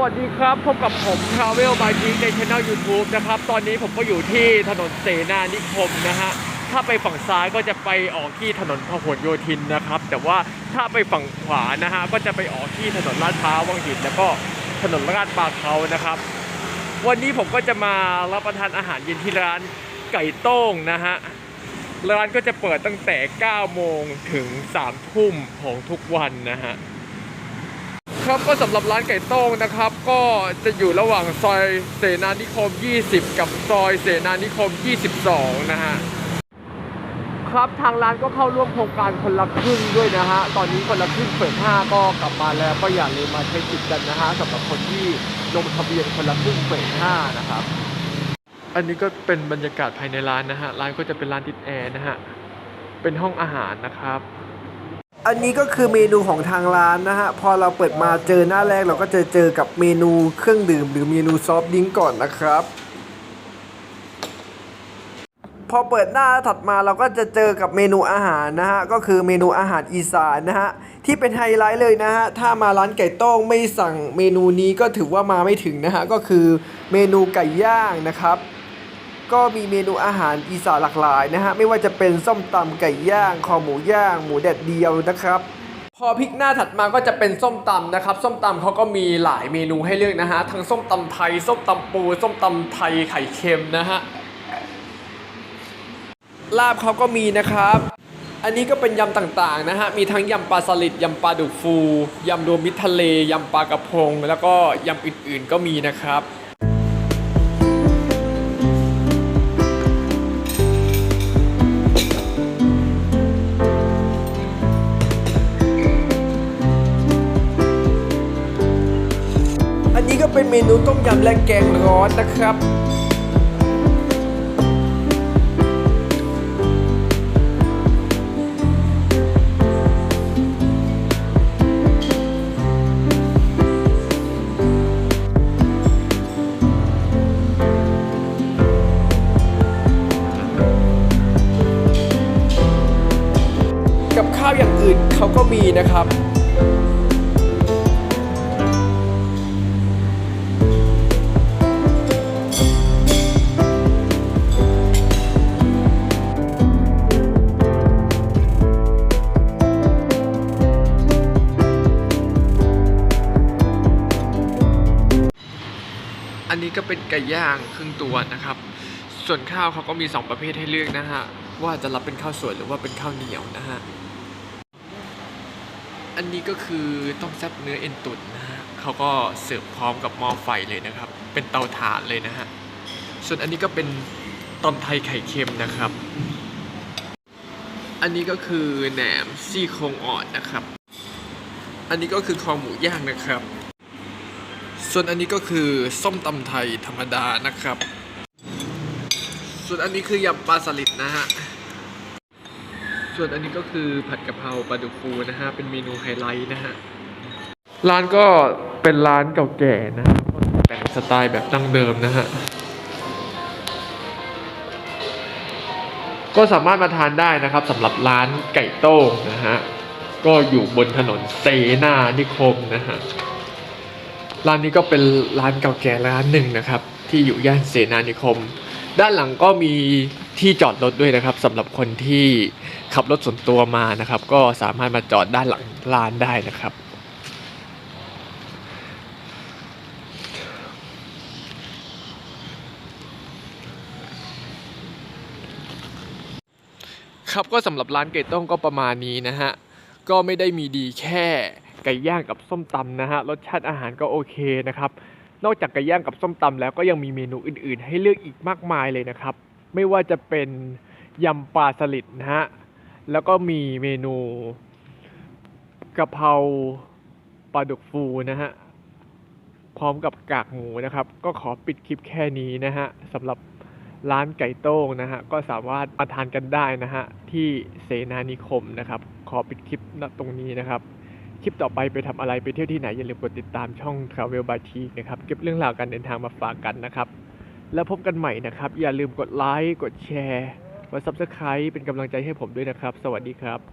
วัสดีครับ พบกับผม Travel by Geek ใน Channel YouTube นะครับ ตอนนี้ผมก็อยู่ที่ถนนเสนานิคมนะฮะ ถ้าไปฝั่งซ้ายก็จะไปออกที่ถนนพหลโยธินนะครับ แต่ว่าถ้าไปฝั่งขวานะฮะ ก็จะไปออกที่ถนนลาดพร้าววังหินแล้วก็ถนนลาดปลาเขานะครับ วันนี้ผมก็จะมารับประทานอาหารเย็นที่ร้านไก่โต้งนะฮะ ร้านก็จะเปิดตั้งแต่ 9 โมงถึง 3 ทุ่มของทุกวันนะฮะ ครับก็สำหรับร้านไก่โต้งนะครับ ก็จะอยู่ระหว่างซอยเสนานิคม 20 กับซอยเสนานิคม 22 นะฮะครับทางร้านก็เข้าร่วมโครงการคนละครึ่งด้วยนะฮะตอนนี้คนละครึ่งเฟส5ก็กลับมาแล้วก็อย่าลืมมาใช้สิทธิ์กันนะฮะสำหรับคนที่ลงทะเบียนคนละครึ่งเฟส5นะครับ อันนี้ก็เป็นบรรยากาศภายในร้านนะฮะร้านก็จะเป็นร้านติดแอร์นะฮะเป็นห้องอาหารนะครับ อันนี้ก็คือเมนูของทางร้านนะฮะ พอเราเปิดมาเจอหน้าแรกเราก็จะเจอกับเมนูเครื่องดื่ม หรือเมนูซอฟต์ดริงก่อนนะครับ พอเปิดหน้าถัดมาเราก็จะเจอกับเมนูอาหารนะฮะ ก็คือเมนูอาหารอีสานนะฮะ ที่เป็นไฮไลท์เลยนะฮะ ถ้ามาร้านไก่ต้งไม่สั่งเมนูนี้ก็ถือว่ามาไม่ถึงนะฮะ ก็คือเมนูไก่ย่างนะครับ ก็มีเมนูอาหารอีสานหลากหลายนะฮะ ไม่ว่าจะเป็นส้มตำไก่ย่าง คอหมูย่าง หมูแดดเดียวนะครับพอพลิกหน้าถัดมาก็จะเป็นส้มตำนะครับ ส้มตำเขาก็มีหลายเมนูให้เลือกนะฮะ ทั้งส้มตำไทย ส้มตำปู ส้มตำไทยไข่เค็มนะฮะ ลาบเขาก็มีนะครับ อันนี้ก็เป็นยำต่างๆนะฮะ มีทั้งยำปลาสลิด ยำปลาดุกฟู ยำรวมมิตรทะเล ยำปลากระพง แล้วก็ยำอื่นๆก็มีนะครับ นนี้ก็เป็นเมนูต้มยำและแกงร้อนนะครับกับข้าวอย่างอื่นเขาก็มีนะครับ อันนี้ก็เป็นไก่ย่างครึ่งตัวนะครับ ส่วนข้าวเขาก็มี 2 ประเภทให้เลือกนะฮะ ว่าจะรับเป็นข้าวสวยหรือว่าเป็นข้าวเหนียวนะฮะ อันนี้ก็คือต้มแซ่บเนื้อเอ็นตุ๋นนะฮะเขาก็เสิร์ฟพร้อมกับหม้อไฟเลยนะครับ เป็นเตาถ่านเลยนะฮะ ส่วนอันนี้ก็เป็นตำไทยไข่เค็มนะครับ อันนี้ก็คือแหนมซี่โครงอ่อนนะครับ อันนี้ก็คือคอหมูย่างนะครับ ส่วนอันนี้ก็คือส้มตำไทยธรรมดานะครับ ส่วนอันนี้คือยำปลาสลิดนะฮะ ส่วนอันนี้ก็คือผัดกะเพราปลาดุกฟูนะฮะ เป็นเมนูไฮไลท์นะฮะ ร้านก็เป็นร้านเก่าแก่นะแต่งสไตล์แบบดั้งเดิมนะฮะ ก็สามารถมาทานได้นะครับสำหรับร้านไก่โต้งนะฮะ ก็อยู่บนถนนเสนานิคมนะฮะ ร้านนี้ก็เป็นร้านเก่าแก่ร้านหนึ่งนะครับ ที่อยู่ย่านเสนานิคม ด้านหลังก็มีที่จอดรถด้วยนะครับสำหรับคนที่ขับรถส่วนตัวมานะครับ ก็สามารถมาจอดด้านหลังร้านได้นะครับครับก็สำหรับร้านไก่ต้มก็ประมาณนี้นะฮะ ก็ไม่ได้มีดีแค่ ไก่ย่างกับส้มตำนะฮะรสชาติอาหารก็โอเคนะครับ นอกจากไก่ย่างกับส้มตำแล้วก็ยังมีเมนูอื่น ๆ ให้เลือกอีกมากมายเลยนะครับ ไม่ว่าจะเป็นยำปลาสลิดนะฮะแล้วก็มีเมนูกะเพราปลาดุกฟูนะฮะพร้อมกับกากหมูนะครับ ก็ขอปิดคลิปแค่นี้นะฮะสำหรับร้านไก่โต้งนะฮะก็สามารถมาทานกันได้นะฮะที่เสนานิคมนะครับ ขอปิดคลิปณตรงนี้นะครับ คลิปต่อไปไปทำอะไรไปเที่ยวที่ไหน อย่าลืมกดติดตามช่อง Travel by T นะครับ เก็บเรื่องราวการเดินทางมาฝากกันนะครับ แล้วพบกันใหม่นะครับ อย่าลืมกดไลค์กดแชร์กด Subscribe เป็นกำลังใจให้ผมด้วยนะครับ สวัสดีครับ